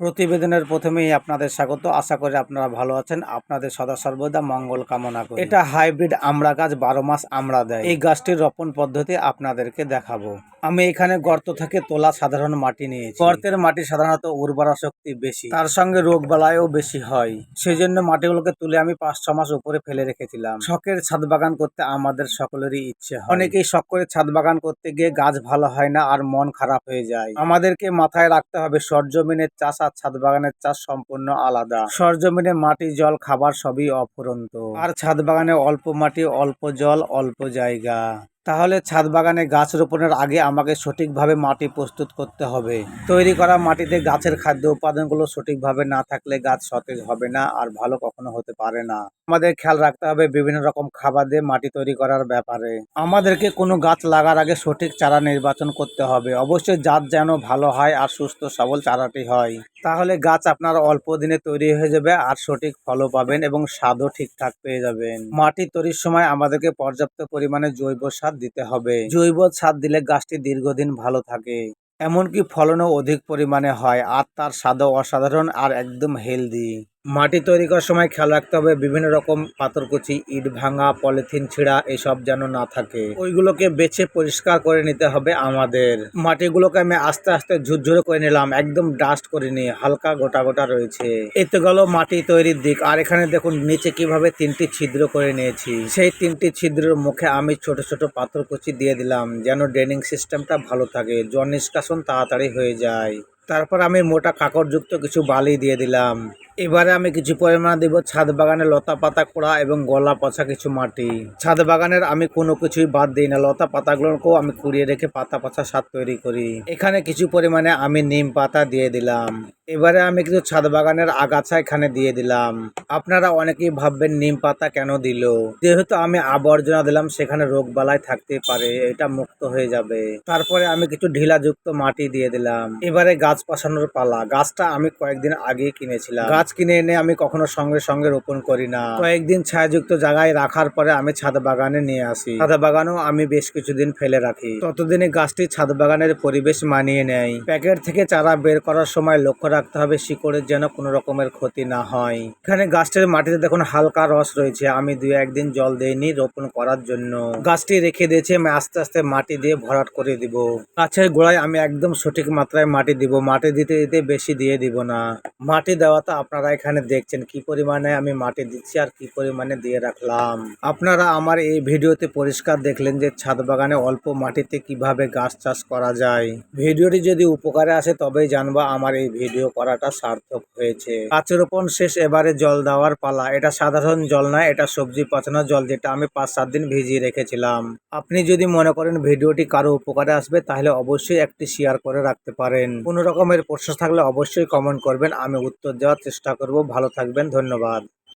প্রতিবেদনের প্রথমেই আপনাদের স্বাগত। আশা করি আপনারা ভালো আছেন। আপনাদের সদা সর্বদা মঙ্গল কামনা করি। এটা হাইব্রিড আমড়া গাছ, বারো মাস আমড়া দেয়। এই গাছটির রোপণ পদ্ধতি আপনাদেরকে দেখাবো। আমি এখানে গর্ত থেকে তোলা সাধারণ মাটি নিয়েছি। গর্তের মাটি সাধারণত উর্বরা শক্তি বেশি। তার সঙ্গে রোগ বালাইও বেশি হয়। সেই জন্য মাটিগুলোকে তুলে আমি পাঁচ, ছ মাস উপরে ফেলে রেখেছিলাম। শখের ছাদ বাগান করতে আমাদের সকলেরই ইচ্ছে অনেকেই শখ করে ছাদ বাগান করতে গিয়ে গাছ ভালো হয় না আর মন খারাপ হয়ে যায়। আমাদেরকে মাথায় রাখতে হবে, সরজমিনের চাষ আর ছাদ বাগানের চাষ সম্পূর্ণ আলাদা। সরজমিনে মাটি, জল, খাবার সবই অফুরন্ত। আর ছাদ বাগানে অল্প মাটি, অল্প জল, অল্প জায়গা। তাহলে ছাদ বাগানে গাছ রোপণের আগে আমাকে সঠিকভাবে মাটি প্রস্তুত করতে হবে। তৈরি করা মাটিতে গাছের খাদ্য উপাদানগুলো সঠিকভাবে না থাকলে গাছ সতেজ হবে না আর ভালো কখনো হতে পারে না। আমাদের খেয়াল রাখতে হবে বিভিন্ন রকম খাবার দিয়ে মাটি তৈরি করার ব্যাপারে। আমাদেরকে কোনো গাছ লাগার আগে সঠিক চারা নির্বাচন করতে হবে। অবশ্যই জাত যেন ভালো হয় আর সুস্থ সবল চারাটি হয়। তাহলে গাছ আপনার অল্প দিনে তৈরি হয়ে যাবে আর সঠিক ফলও পাবেন এবং স্বাদও ঠিকঠাক পেয়ে যাবেন। মাটি তৈরির সময় আমাদেরকে পর্যাপ্ত পরিমাণে জৈব সার দিতে হবে। জৈব সার দিলে গাছটি দীর্ঘদিন ভালো থাকে। এমনকি ফলনও অধিক পরিমাণে হয় আর তার স্বাদও অসাধারণ আর একদম হেলদি মাটি তৈরি করার সময় খেয়াল রাখতে হবে বিভিন্ন রকম পাথরকুচি, ইট ভাঙা, পলিথিন ছিঁড়া, এসব যেন না থাকে। ওইগুলোকে বেছে পরিষ্কার করে নিতে হবে আমাদের। মাটিগুলোকে আমি আস্তে আস্তে ঝুরঝুরে করে নিলাম, একদম ডাস্ট করে নিয়ে হালকা গোটা গোটা রয়েছে। এতে গেল মাটি তৈরির দিক, আর এখানে দেখুন নিচে কীভাবে তিনটি ছিদ্র করে নিয়েছি। সেই তিনটি ছিদ্রের মুখে আমি ছোট ছোট পাথরকুচি দিয়ে দিলাম, যেন ড্রেনিং সিস্টেমটা ভালো থাকে, জল নিষ্কাশন তাড়াতাড়ি হয়ে যায়। তারপর আমি মোটা কাকড়যুক্ত কিছু বালি দিয়ে দিলাম। এবারে আমি কিছু পরিমাণ দেব ছাদ বাগানে লতা পাতা কোড়া এবং গলা পচা কিছু মাটি। ছাদ বাগানের আমি কোনো কিছুই বাদ দিই না, লতা পাতাগুলোকেও আমি কুড়িয়ে রেখে পাতা পচা সার তৈরি করি। এখানে কিছু পরিমাণে আমি নিম পাতা দিয়ে দিলাম। এবারে আমি কিছু ছাদ বাগানের আগাছা এখানে দিয়ে দিলাম। আপনারা অনেকেই ভাববেন নিম পাতা কেন দিল? যেহেতু আমি আবর্জনা দিলাম, সেখানে রোগ বালাই থাকতে পারে, এটা মুক্ত হয়ে যাবে। তারপরে আমি কিছু ঢিলাযুক্ত মাটি দিয়ে দিলাম। এবারে গাছ পাশানোর পালা। গাছটা আমি কয়েকদিন আগেই কিনেছিলাম। গাছ কিনে এনে আমি কখনো সঙ্গে সঙ্গে রোপণ করি না। কয়েকদিন ছায়াযুক্ত জায়গায় রাখার পরে আমি ছাদ বাগানে নিয়ে আসি। ছাদ বাগানও আমি বেশ কিছুদিন ফেলে রাখি। ততদিনে গাছটি ছাদ বাগানের পরিবেশ মানিয়ে নেয়। প্যাকেট থেকে চারা বের করার সময় লক্ষ্য রাখতে হবে, শিকড়ের যেন কোনো রকমের ক্ষতি না হয়। এখানে গাছটির মাটিতে দেখুন হালকা রস রয়েছে, আমি দু একদিন জল দেইনি রোপণ করার জন্য। গাছটি রেখে দিয়েছি, আমি আস্তে আস্তে মাটি দিয়ে ভরাট করে দিব। গাছের গোড়ায় আমি একদম সঠিক মাত্রায় মাটি দিব, মাটি দিতে দিতে বেশি দিয়ে দিব না। মাটি দেওয়াটা আপনারা এখানে দেখছেন, কি পরিমাণে আমি মাটি দিচ্ছি আর কি পরিমাণে দিয়ে রাখলাম। আপনারা আমার এই ভিডিওতে পরিষ্কার দেখলেন যে ছাদ বাগানে অল্প মাটিতে কীভাবে গাছ চাষ করা যায়। ভিডিওটি যদি উপকারে আসে তবেই জানবা আমার এই ভিডিও করাটা সার্থক হয়েছে। গাছ রোপণ শেষ এবারে জল দেওয়ার পালা। এটা সাধারণ জল নয়, এটা সবজি পচানোর জল যেটা আমি পাঁচ সাত দিন ভিজিয়ে রেখেছিলাম। আপনি যদি মনে করেন ভিডিওটি কারও উপকারে আসবে, তাহলে অবশ্যই একটি শেয়ার করে রাখতে পারেন। কোনো রকমের প্রশ্ন থাকলে অবশ্যই কমেন্ট করবেন, আমি উত্তর দেওয়ার চেষ্টা করব। ভালো থাকবেন, ধন্যবাদ।